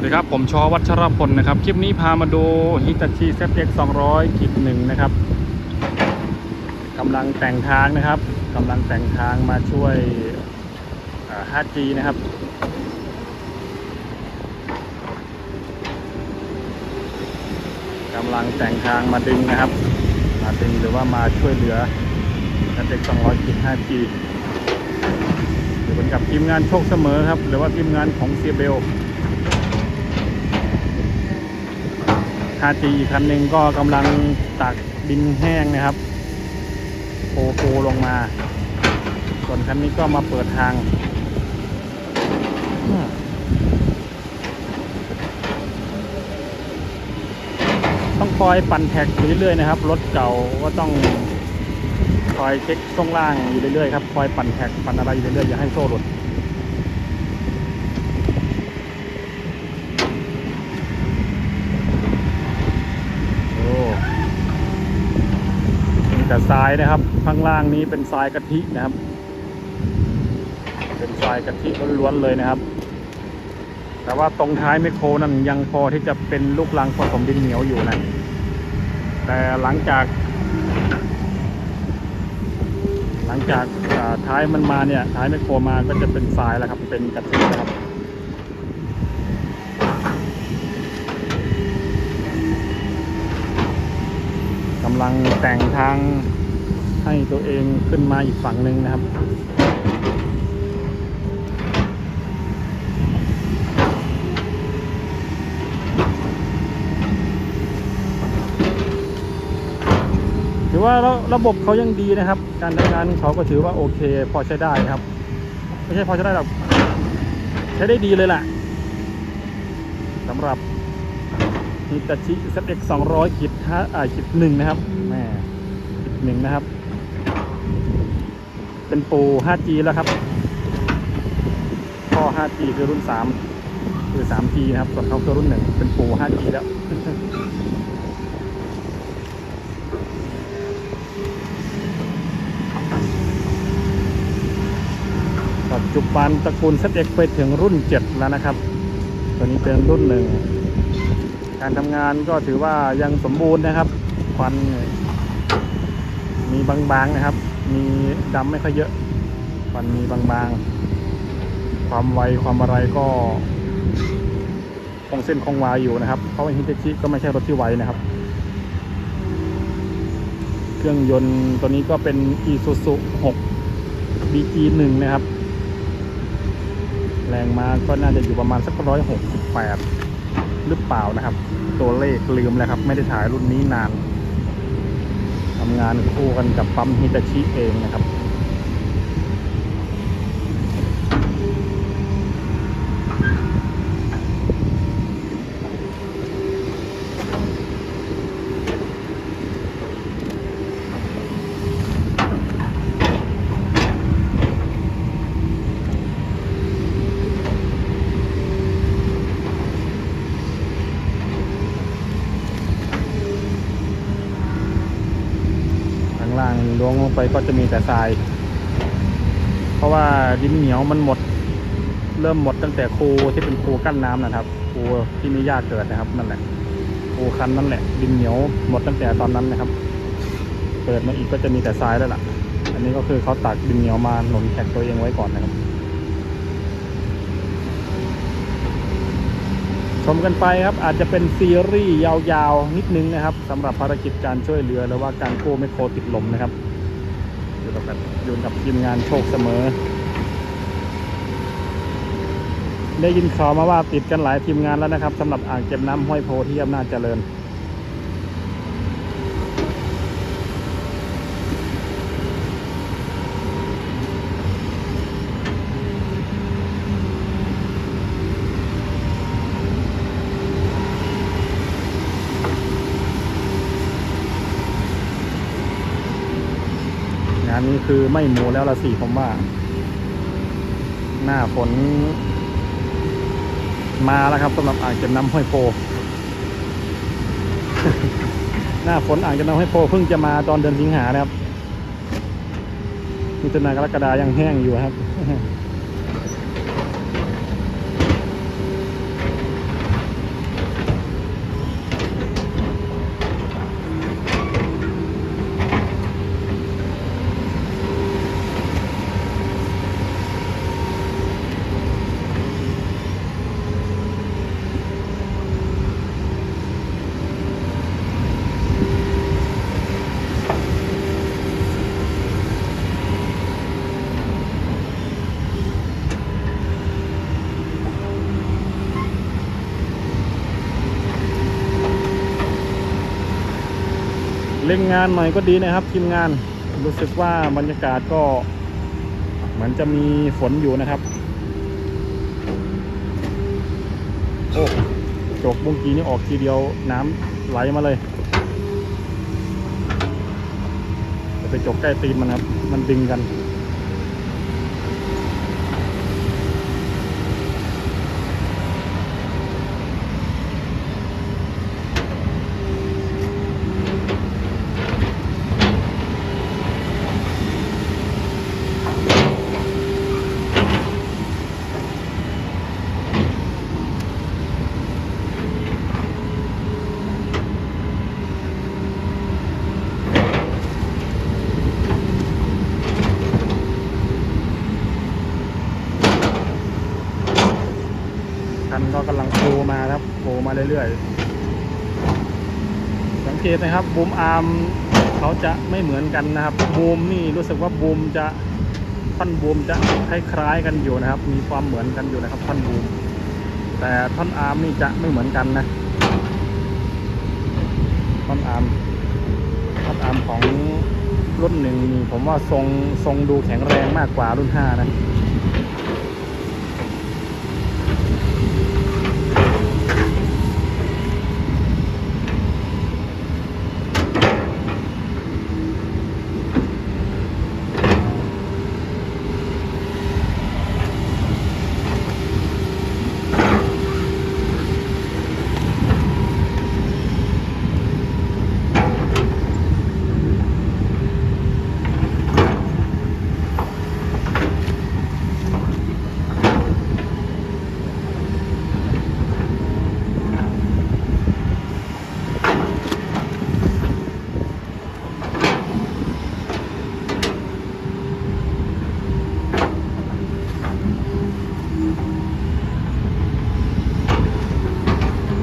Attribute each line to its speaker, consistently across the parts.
Speaker 1: วัสดีครับ ผมชอวัชรพลนะครับ คลิปนี้พามาดูฮิตาชิเซฟเอ็ก200กิจหนึ่งนะครับกำลังแต่งทางนะครับกำลังแต่งทางมาช่วย 5G นะครับ กำลังแต่งทางมาดึงนะครับ มาดึงหรือว่ามาช่วยเหลือเซฟเอ็ก200กิจ 5G อยู่กันกับทีมงานโชคเสมอครับ หรือว่าทีมงานของเซียเบล 5G อีกคันหนึ่งก็กำลังตักดินแห้งนะครับโปโปลงมา ส่วนคันนี้ก็มาเปิดทางต้องคอยปั่นแท็กอยู่เรื่อยๆนะครับ รถเก่าก็ต้องคอยเช็คช่วงล่างอยู่เรื่อยๆครับ คอยปั่นแท็กปั่นอะไรอยู่เรื่อยๆอย่าให้โซ่หลุด โอ้มี แต่ทรายนะครับ ข้างล่างนี้เป็นทรายกะทินะครับ เป็นทรายกะทิล้วนๆเลยนะครับ แต่ว่าตรงท้ายไมโครนั้นยังพอที่จะเป็นลูกลังผสมดินเหนียวอยู่นะแต่หลังจาก หลังจากท้ายมันมาเนี่ยท้ายไมโครมาก็จะเป็นทรายแล้วครับ เป็นกะทินะครับำลังแต่งทางให้ตัวเองขึ้นมาอีกฝั่งหนึ่งนะครับถือว่าระระบบเขายังดีนะครับ การทำงานเขาก็ถือว่าโอเค พอใช้ได้ครับ ไม่ใช่พอใช้ได้หรอกใช้ได้ดีเลยแหละสำหรับ ฮิตาชิ ZX 200ขีดห้าอ่าขีดหนึ่งนะครับแม่ขีดหนึ่งนะครับ เป็นปู 5G แล้วครับพ่อ 5G คือรุ่น 3 คือ 3G นะครับส่วนเขาคือรุ่นหนึ่งเป็นปู 5G แล้วปัจจุบันตระกูล ZX ไปถึงรุ่น 7 แล้วนะครับ ตัวนี้เป็นรุ่นหนึ่ง การทำงานก็ถือว่ายังสมบูรณ์นะครับควันมีบางๆนะครับ มีดำไม่ค่อยเยอะควันมีบางๆ ความไวความอะไรก็คงเส้นคงวาอยู่นะครับ เพราะว่าฮิตาชิก็ไม่ใช่รถที่ไวนะครับ เครื่องยนต์ตัวนี้ก็เป็น Isuzu 6 BG1 นะครับ แรงมาก็น่าจะอยู่ประมาณสักร้อยหกสิบแปด หรือเปล่านะครับ ตัวเลขลืมแล้วครับ ไม่ได้ถ่ายรุ่นนี้นานทำงานคู่กันกับปั๊มฮิตาชิเองนะครับ ข้างล่างล้วงลง ไปก็จะมีแต่ทราย เพราะว่าดินเหนียวมันหมด เริ่มหมดตั้งแต่คูที่เป็นคูกั้นน้ำนะครับ คูที่มีหญ้าเกิดนะครับนั่นแหละคูคันนั่นแหละ ดินเหนียวหมดตั้งแต่ตอนนั้นนะครับ เปิดมาอีกก็จะมีแต่ทรายแล้วล่ะ อันนี้ก็คือเขาตักดินเหนียวมาหนุนแข็งตัวเองไว้ก่อนนะครับชมกันไปครับอาจจะเป็นซีรีส์ยาวๆ นิดนึงนะครับสำหรับภารกิจการช่วยเหลือหรือว่าการกู้ไมโครติดลมนะครับ อยู่กับอยู่กับทีมงานโชคเสมอ ได้ยินข่าวมาว่าติดกันหลายทีมงานแล้วนะครับสำหรับอ่างเก็บน้ำห้วยโพที่อำนาจเจริญ นนี้คือไม่หมูแล้วละสิผมว่า หน้าฝน มาแล้วครับสำหรับอ่างเก็บน้ำห้วยโพ หน้าฝนอ่างเก็บน้ำห้วยโพเพิ่งจะมาตอนเดือนสิงหาครับมิถุนากรกฎายังแห้งอยู่ครับ เล่งงานหน่อยก็ดีนะครับทีมงานรู้สึกว่าบรรยากาศก็เหมือนจะมีฝนอยู่นะครับโอ้จกบุ้งกีนี่ออกทีเดียวน้ำไหลมาเลยจะไปจกใกล้ตีนมันครับ มันดึงกัน คันก็กำลังโผล่มาครับโผล่มา เรื่อยๆ สังเกตนะครับบูมอาร์มเขาจะไม่เหมือนกันนะครับบูมนี่รู้สึกว่าบูมจะท่อนบูมจะคล้ายๆกันอยู่นะครับ มีความเหมือนกันอยู่นะครับท่อนบูมแต่ท่อนอาร์มนี่จะไม่เหมือนกันนะท่อนอาร์มท่อนอาร์มของรุ่นหนึ่งผมว่าทรงทรงดูแข็งแรงมากกว่ารุ่นห้านะ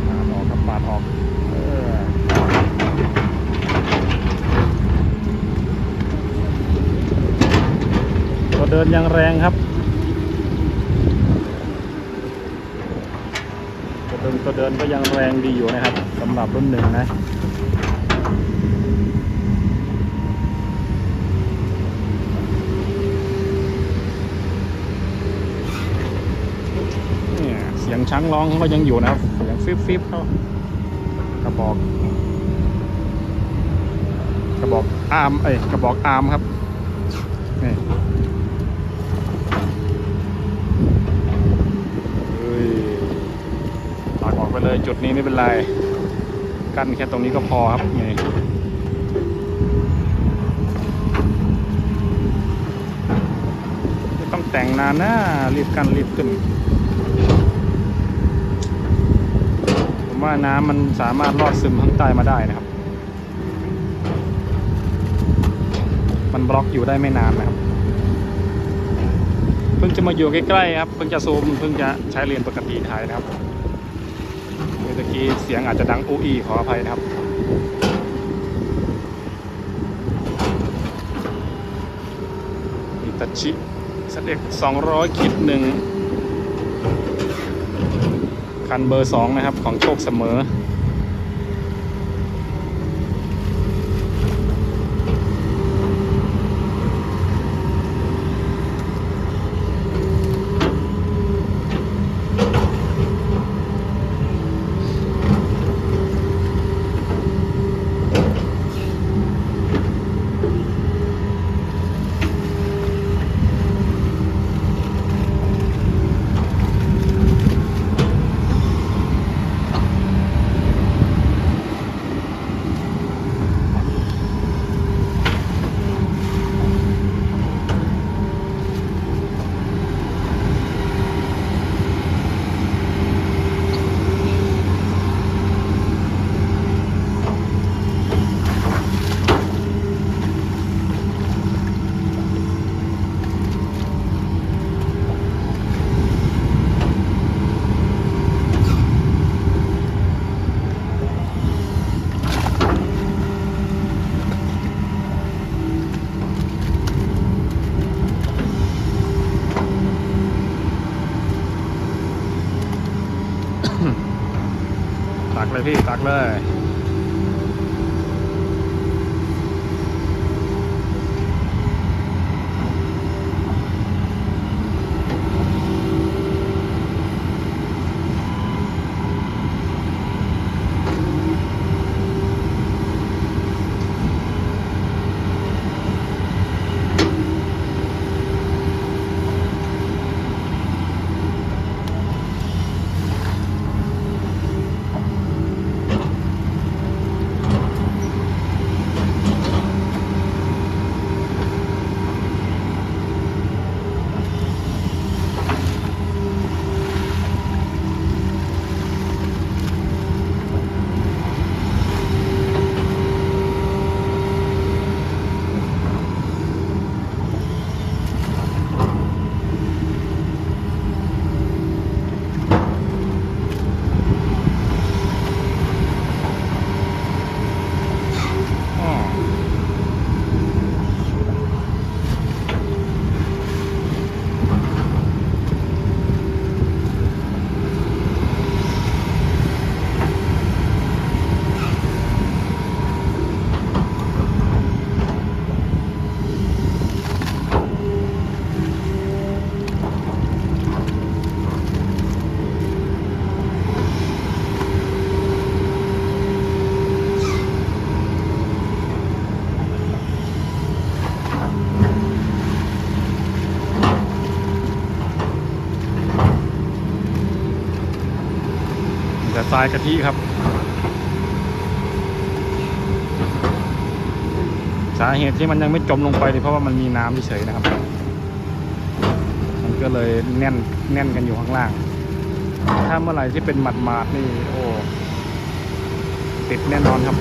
Speaker 1: ปาดออกครับปาดออกเออตัวเดินยังแรงครับตัวเดินตัวเดินก็ยังแรงดีอยู่นะครับสำหรับรุ่นหนึ่งนะเนี่ยเสียงช้างร้องเขาก็ยังอยู่นะครับเสียงฟิบฟิบเขากระบอก กระบอกอาร์มเอ้ยกระบอกอาร์มครับนี่เฮ้ยตักออก ไปเลยจุดนี้ไม่เป็นไร กั้นแค่ตรงนี้ก็พอครับนี่ไม่ต้องแต่งนานนะรีบกันรีบขึ้น ผมว่าน้ำมันสามารถลอดซึมข้างใต้มาได้นะครับ มันบล็อกอยู่ได้ไม่นานนะครับเพิ่งจะมาอยู่ใกล้ๆครับ เพิ่งจะซูม เพิ่งจะใช้เลนส์ปกติถ่ายนะครับ กี้เสียงอาจจะดังอูอีขออภัยนะครับ อิตาชิสเด็ก200คิดหนึ่งคันเบอร์สองนะครับ ของโชคเสมอ เลย ทรายกะทิครับ สาเหตุที่มันยังไม่จมลงไปนี่เพราะว่ามันมีน้ำเฉยๆนะครับ มันก็เลยแน่นแน่นกันอยู่ข้างล่าง ถ้าเมื่อไหร่ที่เป็นหมาดๆนี่โอ้ติดแน่นอนครับ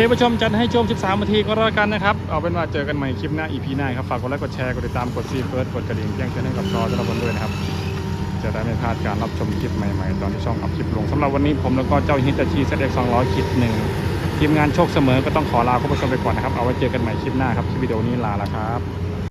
Speaker 1: เคผู้ชมจัดให้ชม 13นาทีก็แล้วกันนะครับ เอาเป็นว่าเจอกันใหม่คลิปหน้า EP หน้าครับ ฝากกดไลค์กดแชร์ กดติดตามกดซีเฟิร์สกดกระดิ่งแจ้งเตือนให้กับจอทุกคนด้วยนะครับ จะได้ไม่พลาดการรับชมคลิปใหม่ๆ ตอนที่ช่องอัพคลิปลงสำหรับวันนี้ผมแล้วก็เจ้าฮิตาชิเซตเอ็กสองร้อยคลิปหนึ่งทีมงานโชคเสมอก็ต้องขอลาคุณผู้ชมไปก่อนนะครับเอาไว้เจอกันใหม่คลิปหน้าครับคลิปวิดีโอนี้ลาแล้วครับ